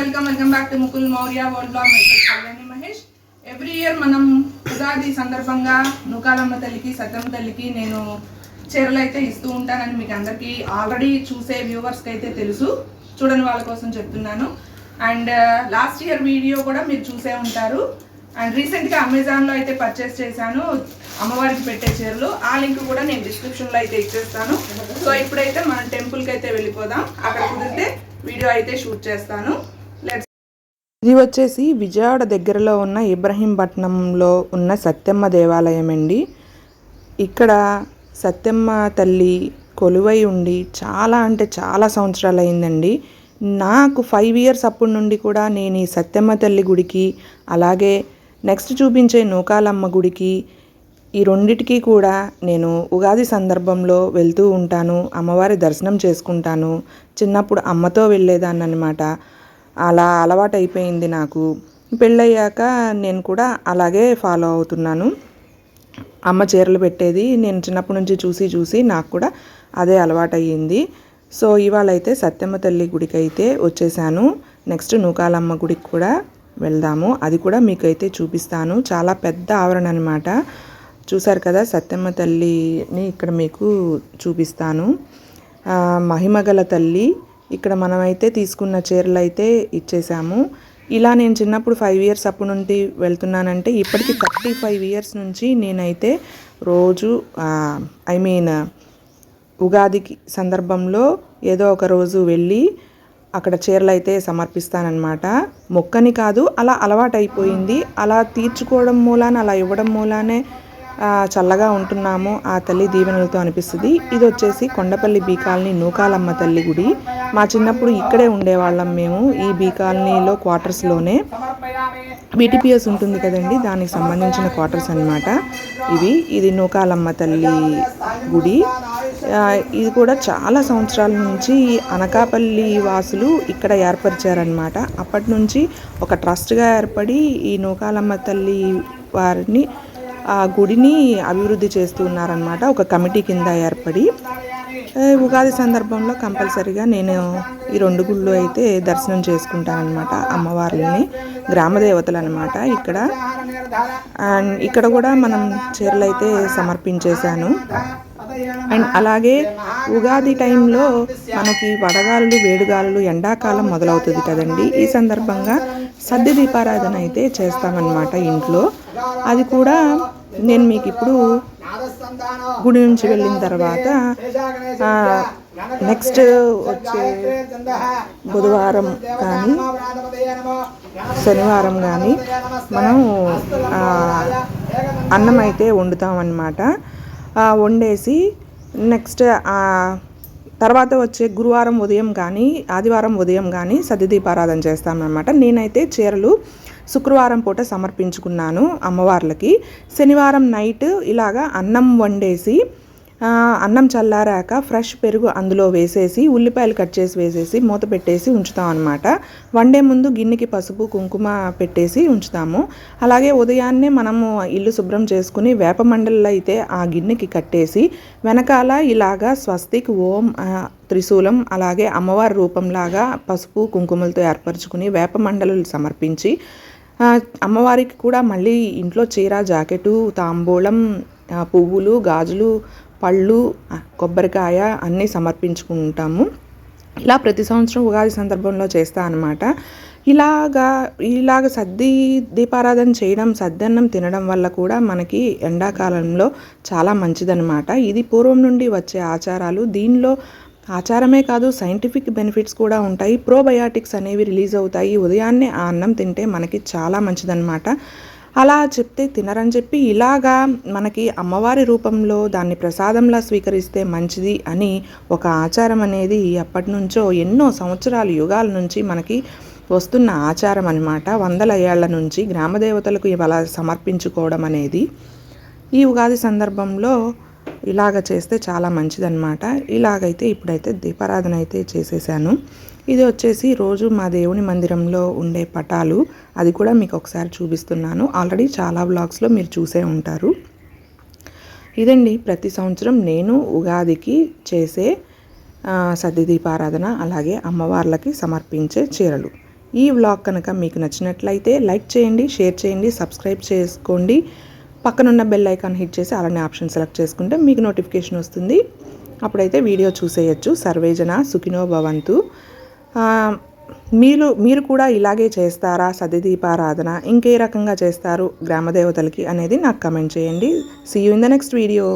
Welcome welcome back to Mukul Maurya world blog myself Kalyani Mahesh every year మనం ఉగాది సందర్భంగా నూకాలమ్మ తల్లికి సత్యమ్మ తల్లికి నేను చీరలు అయితే ఇస్తూ ఉంటానని మీకు అందరికీ ఆల్రెడీ చూసే వ్యూవర్స్కి అయితే తెలుసు. చూడని వాళ్ళ కోసం చెప్తున్నాను. అండ్ లాస్ట్ ఇయర్ వీడియో కూడా మీరు చూసే ఉంటారు. అండ్ రీసెంట్గా అమెజాన్లో అయితే పర్చేస్ చేశాను. అమ్మవారికి పెట్టే చీరలు. ఆ లింక్ కూడా నేను డిస్క్రిప్షన్లో అయితే ఇచ్చేస్తాను. సో ఇప్పుడైతే మనం టెంపుల్కి అయితే వెళ్ళిపోదాం. అక్కడ కుదిరితే వీడియో అయితే షూట్ చేస్తాను. ఇది వచ్చేసి విజయవాడ దగ్గరలో ఉన్న ఇబ్రహీంపట్నంలో ఉన్న సత్యమ్మ దేవాలయం అండి ఇక్కడ సత్యమ్మ తల్లి కొలువై ఉండి చాలా అంటే చాలా సంవత్సరాలు అయిందండి నాకు ఫైవ్ ఇయర్స్ అప్పటి నుండి కూడా నేను ఈ సత్యమ్మ తల్లి గుడికి అలాగే నెక్స్ట్ చూపించే నూకాలమ్మ గుడికి ఈ రెండిటికి కూడా నేను ఉగాది సందర్భంలో వెళ్తూ ఉంటాను. అమ్మవారి దర్శనం చేసుకుంటాను. చిన్నప్పుడు అమ్మతో వెళ్ళేదాన్ని అనమాట అలా అలవాటైపోయింది నాకు. పెళ్ళయ్యాక నేను కూడా అలాగే ఫాలో అవుతున్నాను. అమ్మ చీరలు పెట్టేది నేను చిన్నప్పటి నుంచి చూసి చూసి నాకు కూడా అదే అలవాటయ్యింది. సో ఇవాళ అయితే సత్యమ్మ తల్లి గుడికి అయితే వచ్చేసాను. నెక్స్ట్ నూకాలమ్మ గుడికి కూడా వెళ్దాము. అది కూడా మీకు అయితే చూపిస్తాను. చాలా పెద్ద ఆవరణ అనమాట చూసారు కదా సత్యమ్మ తల్లిని ఇక్కడ మీకు చూపిస్తాను. మహిమగల తల్లి ఇక్కడ మనమైతే తీసుకున్న చీరలు అయితే ఇచ్చేసాము. ఇలా నేను చిన్నప్పుడు ఫైవ్ ఇయర్స్ అప్పటి నుండి వెళ్తున్నానంటే ఇప్పటికి థర్టీ ఫైవ్ ఇయర్స్ నుంచి నేనైతే రోజు ఐ మీన్ ఉగాదికి సందర్భంలో ఏదో ఒక రోజు వెళ్ళి అక్కడ చీరలు అయితే సమర్పిస్తానన్నమాట. మొక్కని కాదు అలా అలవాటైపోయింది. అలా తీర్చుకోవడం మూలాన అలా ఇవ్వడం మూలానే చల్లగా ఉంటున్నాము. ఆ తల్లి దీవెనలతో అనిపిస్తుంది. ఇది వచ్చేసి కొండపల్లి బీ కాలనీ నూకాలమ్మ తల్లి గుడి. మా చిన్నప్పుడు ఇక్కడే ఉండేవాళ్ళం మేము ఈ బీ కాలనీలో క్వార్టర్స్లోనే. బీటీపీఎస్ ఉంటుంది కదండి దానికి సంబంధించిన క్వార్టర్స్ అనమాట ఇవి ఇది నూకాలమ్మ తల్లి గుడి. ఇది కూడా చాలా సంవత్సరాల నుంచి అనకాపల్లి వాసులు ఇక్కడ ఏర్పరిచారనమాట అప్పటి నుంచి ఒక ట్రస్ట్గా ఏర్పడి ఈ నూకాలమ్మ తల్లి వారిని ఆ గుడిని అభివృద్ధి చేస్తున్నారనమాట ఒక కమిటీ కింద ఏర్పడి. ఉగాది సందర్భంలో కంపల్సరిగా నేను ఈ రెండు గుళ్ళు అయితే దర్శనం చేసుకుంటానమాట అమ్మవార్లని గ్రామదేవతలు అనమాట ఇక్కడ. అండ్ ఇక్కడ కూడా మనం చీరలు అయితే సమర్పించేశాను. అండ్ అలాగే ఉగాది టైంలో మనకి వడగాలులు వేడిగాలులు ఎండాకాలం మొదలవుతుంది కదండి. ఈ సందర్భంగా సద్ది దీపారాధన అయితే చేస్తామన్నమాట ఇంట్లో. అది కూడా నేను మీకు ఇప్పుడు గుడి నుంచి వెళ్ళిన తర్వాత నెక్స్ట్ వచ్చే బుధవారం కానీ శనివారం కానీ మనం అన్నం అయితే వండుతామన్నమాట. వండేసి నెక్స్ట్ తర్వాత వచ్చే గురువారం ఉదయం కానీ ఆదివారం ఉదయం కానీ సద్ది దీపారాధన చేస్తామన్నమాట. నేనైతే చీరలు శుక్రవారం పూట సమర్పించుకున్నాను అమ్మవార్లకి. శనివారం నైట్ ఇలాగా అన్నం వండేసి అన్నం చల్లారాక ఫ్రెష్ పెరుగు అందులో వేసేసి ఉల్లిపాయలు కట్ చేసి వేసేసి మూత పెట్టేసి ఉంచుతాం అనమాట వండే ముందు గిన్నెకి పసుపు కుంకుమ పెట్టేసి ఉంచుతాము. అలాగే ఉదయాన్నే మనము ఇల్లు శుభ్రం చేసుకుని వేప మండలిలో అయితే ఆ గిన్నెకి కట్టేసి వెనకాల ఇలాగా స్వస్తిక్ ఓం త్రిశూలం అలాగే అమ్మవారి రూపంలాగా పసుపు కుంకుమలతో ఏర్పరచుకుని వేప మండలు సమర్పించి అమ్మవారికి కూడా మళ్ళీ ఇంట్లో చీర జాకెటు తాంబూలం పువ్వులు గాజులు పళ్ళు కొబ్బరికాయ అన్నీ సమర్పించుకుంటాము. ఇలా ప్రతి సంవత్సరం ఉగాది సందర్భంలో చేస్తా అనమాట ఇలాగా ఇలాగ సర్ది దీపారాధన చేయడం సద్దన్నం తినడం వల్ల కూడా మనకి ఎండాకాలంలో చాలా మంచిదనమాట ఇది పూర్వం నుండి వచ్చే ఆచారాలు. దీనిలో ఆచారమే కాదు సైంటిఫిక్ బెనిఫిట్స్ కూడా ఉంటాయి. ప్రోబయాటిక్స్ అనేవి రిలీజ్ అవుతాయి. ఉదయాన్నే ఆ అన్నం తింటే మనకి చాలా మంచిదన్నమాట. అలా చెప్తే తినరని చెప్పి ఇలాగా మనకి అమ్మవారి రూపంలో దాన్ని ప్రసాదంలా స్వీకరిస్తే మంచిది అని ఒక ఆచారం అనేది అప్పటి నుంచో ఎన్నో సంవత్సరాలు యుగాల నుంచి మనకి వస్తున్న ఆచారం అనమాట వందల ఏళ్ళ నుంచి గ్రామదేవతలకు ఇవాళ సమర్పించుకోవడం అనేది. ఈ ఉగాది సందర్భంలో ఇలాగ చేస్తే చాలా మంచిదన్నమాట. ఇలాగైతే ఇప్పుడైతే దీపారాధన అయితే చేసేసాను. ఇది వచ్చేసి రోజు మా దేవుని మందిరంలో ఉండే పటాలు. అది కూడా మీకు ఒకసారి చూపిస్తున్నాను. ఆల్రెడీ చాలా వ్లాగ్స్లో మీరు చూసే ఉంటారు. ఇదండి ప్రతి సంవత్సరం నేను ఉగాదికి చేసే ఆ, సద్ది దీపారాధన అలాగే అమ్మవార్లకి సమర్పించే చీరలు. ఈ వ్లాగ్ కనుక మీకు నచ్చినట్లయితే లైక్ చేయండి షేర్ చేయండి సబ్స్క్రైబ్ చేసుకోండి. పక్కనున్న బెల్ ఐకాన్ హిట్ చేసి అలానే ఆప్షన్ సెలెక్ట్ చేసుకుంటే మీకు నోటిఫికేషన్ వస్తుంది. అప్పుడైతే వీడియో చూసేయచ్చు. సర్వేజన సుఖినో భవంతు. మీరు మీరు కూడా ఇలాగే చేస్తారా? సతీదీపారాధన ఇంకే రకంగా చేస్తారు గ్రామదేవతలకి అనేది నాకు కమెంట్ చేయండి. See you in the next video